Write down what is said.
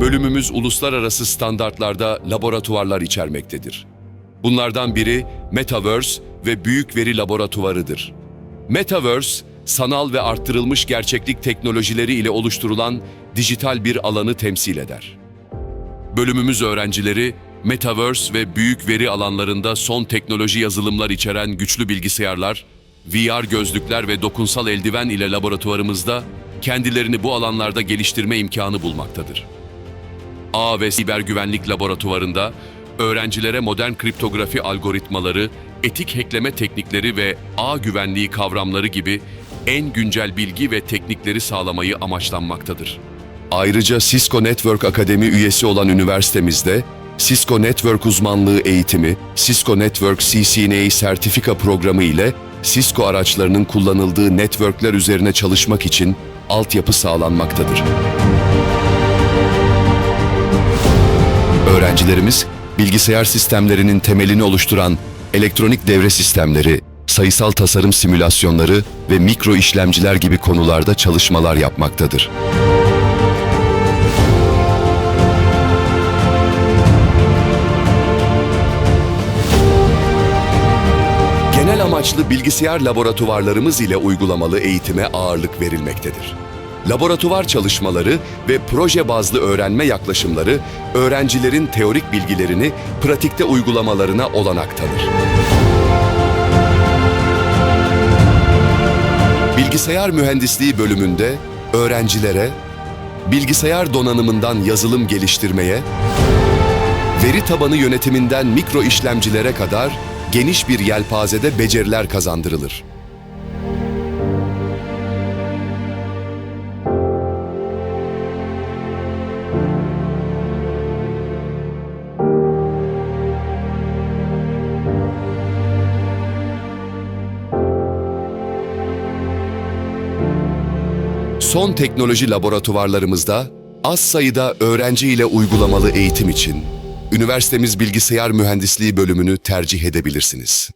Bölümümüz uluslararası standartlarda laboratuvarlar içermektedir. Bunlardan biri Metaverse ve Büyük Veri Laboratuvarıdır. Metaverse, sanal ve arttırılmış gerçeklik teknolojileri ile oluşturulan dijital bir alanı temsil eder. Bölümümüz öğrencileri, Metaverse ve büyük veri alanlarında son teknoloji yazılımlar içeren güçlü bilgisayarlar, VR gözlükler ve dokunsal eldiven ile laboratuvarımızda kendilerini bu alanlarda geliştirme imkanı bulmaktadır. A ve Siber Güvenlik Laboratuvarında öğrencilere modern kriptografi algoritmaları, etik hackleme teknikleri ve ağ güvenliği kavramları gibi en güncel bilgi ve teknikleri sağlamayı amaçlanmaktadır. Ayrıca Cisco Network Akademi üyesi olan üniversitemizde Cisco Network uzmanlığı eğitimi, Cisco Network CCNA sertifika programı ile Cisco araçlarının kullanıldığı networkler üzerine çalışmak için altyapı sağlanmaktadır. Öğrencilerimiz bilgisayar sistemlerinin temelini oluşturan elektronik devre sistemleri, sayısal tasarım simülasyonları ve mikro işlemciler gibi konularda çalışmalar yapmaktadır. Amaçlı bilgisayar laboratuvarlarımız ile uygulamalı eğitime ağırlık verilmektedir. Laboratuvar çalışmaları ve proje bazlı öğrenme yaklaşımları öğrencilerin teorik bilgilerini pratikte uygulamalarına olanak tanır. Bilgisayar mühendisliği bölümünde öğrencilere bilgisayar donanımından yazılım geliştirmeye, veri tabanı yönetiminden mikro işlemcilere kadar geniş bir yelpazede beceriler kazandırılır. Son teknoloji laboratuvarlarımızda az sayıda öğrenci ile uygulamalı eğitim için üniversitemiz bilgisayar mühendisliği bölümünü tercih edebilirsiniz.